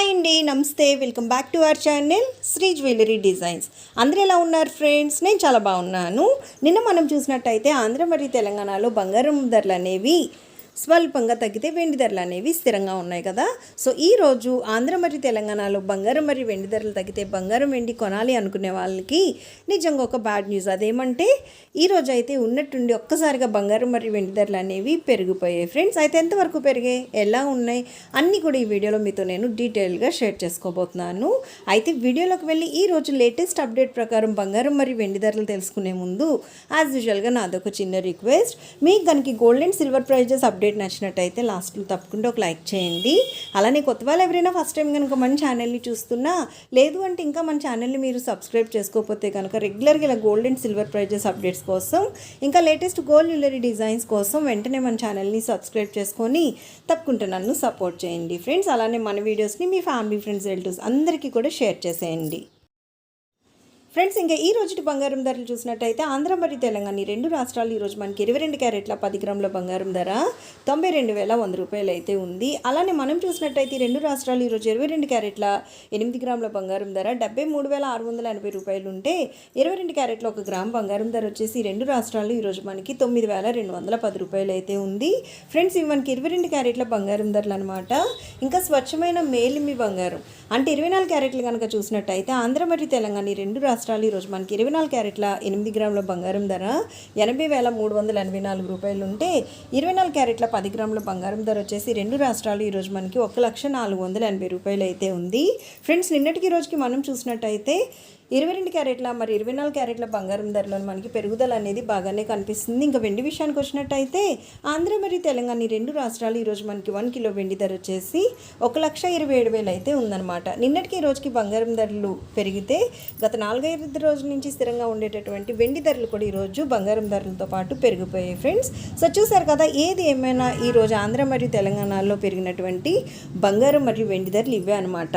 Hi అండి నమస్తే. Welcome back to our channel Shri jewellery designs. అందరూ ఎలా ఉన్నారు ఫ్రెండ్స్? నేను చాలా బాగున్నాను. నిన్న మనం చూసినట్టయితే ఆంధ్ర మరియు తెలంగాణలో బంగారం ధరలు అనేవి స్వల్పంగా తగ్గితే వెండి ధరలు అనేవి స్థిరంగా ఉన్నాయి కదా. సో ఈ రోజు ఆంధ్ర మరియు తెలంగాణలో బంగారం మరియు వెండి ధరలు తగ్గితే బంగారం వెండి కొనాలి అనుకునే వాళ్ళకి నిజంగా ఒక బ్యాడ్ న్యూస్. అదేమంటే ఈ అయితే ఉన్నట్టుండి ఒక్కసారిగా బంగారం మరియు వెండి ధరలు అనేవి పెరిగిపోయాయి. ఫ్రెండ్స్ అయితే ఎంతవరకు పెరిగాయి? ఎలా ఉన్నాయి? అన్నీ కూడా ఈ వీడియోలో మీతో నేను డీటెయిల్గా షేర్ చేసుకోబోతున్నాను. అయితే వీడియోలోకి వెళ్ళి ఈ రోజు లేటెస్ట్ అప్డేట్ ప్రకారం బంగారం మరియు వెండి ధరలు తెలుసుకునే ముందు యాజ్ యూజువల్గా నాదొక చిన్న రిక్వెస్ట్. మీకు కనుక gold and silver prices update update నచ్చినట్టయితే లాస్ట్లో తప్పకుండా ఒక లైక్ చేయండి. అలానే కొత్త వాళ్ళు ఎవరైనా ఫస్ట్ టైం కనుక మన ఛానల్ని చూస్తున్నా లేదు అంటే ఇంకా మన ఛానల్ని మీరు సబ్స్క్రైబ్ చేసుకోకపోతే కనుక రెగ్యులర్గా ఇలా gold and silver prices updates కోసం ఇంకా లేటెస్ట్ గోల్డ్ జ్యువెలరీ డిజైన్స్ కోసం వెంటనే మన ఛానల్ని సబ్స్క్రైబ్ చేసుకొని తప్పకుండా నన్ను సపోర్ట్ చేయండి. ఫ్రెండ్స్ అలానే మన వీడియోస్ని మీ ఫ్యామిలీ ఫ్రెండ్స్ రిలేటివ్స్ అందరికీ కూడా షేర్ చేసేయండి. ఫ్రెండ్స్ ఇంకా ఈ రోజు బంగారం ధరలు చూసినట్టయితే ఆంధ్ర మరియు తెలంగాణ రెండు రాష్ట్రాలు ఈరోజు మనకి ఇరవై రెండు క్యారెట్ల పది గ్రాముల బంగారం ధర తొంభై రెండు వేల వంద రూపాయలు అయితే ఉంది. అలానే మనం చూసినట్టయితే రెండు రాష్ట్రాలు ఈరోజు ఇరవై రెండు క్యారెట్ల ఎనిమిది గ్రాముల బంగారం ధర డెబ్బై మూడు వేల ఆరు వందల ఎనభై రూపాయలు ఉంటే ఇరవై రెండు క్యారెట్ల ఒక గ్రామ్ బంగారం ధర వచ్చేసి రెండు రాష్ట్రాలు ఈరోజు మనకి తొమ్మిది వేల రెండు వందల పది రూపాయలు అయితే ఉంది. ఫ్రెండ్స్ ఇవి మనకి ఇరవై రెండు క్యారెట్ల బంగారం ధరలు అనమాట ఇంకా స్వచ్ఛమైన మేలిమి బంగారం. అంటే ఇరవై నాలుగు క్యారెట్లు కనుక చూసినట్టయితే ఆంధ్ర మరియు తెలంగాణ రెండు రాష్ట్రాలు రాష్ట్రాలు ఈరోజు మనకి ఇరవై నాలుగు క్యారెట్ల ఎనిమిది గ్రాముల బంగారం ధర ఎనభై వేల మూడు వందల ఎనభై నాలుగు రూపాయలు ఉంటే ఇరవై నాలుగు క్యారెట్ల పది గ్రాముల బంగారం ధర వచ్చేసి రెండు రాష్ట్రాలు ఈరోజు మనకి ఒక లక్ష నాలుగు వందల ఎనభై రూపాయలు అయితే ఉంది. ఫ్రెండ్స్ నిన్నటికి రోజుకి మనం చూసినట్టయితే ఇరవై రెండు క్యారెట్ల మరి ఇరవై నాలుగు క్యారెట్ల బంగారం ధరలో మనకి పెరుగుదల అనేది బాగానే కనిపిస్తుంది. ఇంకా వెండి విషయానికి వచ్చినట్టయితే ఆంధ్ర మరియు తెలంగాణ ఈ రెండు రాష్ట్రాలు ఈరోజు మనకి వన్ కిలో వెండి ధర వచ్చేసి ఒక లక్ష ఇరవై ఏడు వేలు అయితే ఉందన్నమాట. నిన్నటికి ఈ రోజుకి బంగారం ధరలు పెరిగితే గత నాలుగైదు రోజుల నుంచి స్థిరంగా ఉండేటటువంటి వెండి ధరలు కూడా ఈరోజు బంగారం ధరలతో పాటు పెరిగిపోయాయి ఫ్రెండ్స్. సో చూసారు కదా ఏది ఏమైనా ఈరోజు ఆంధ్ర మరియు తెలంగాణలో పెరిగినటువంటి బంగారం మరియు వెండి ధరలు ఇవే అనమాట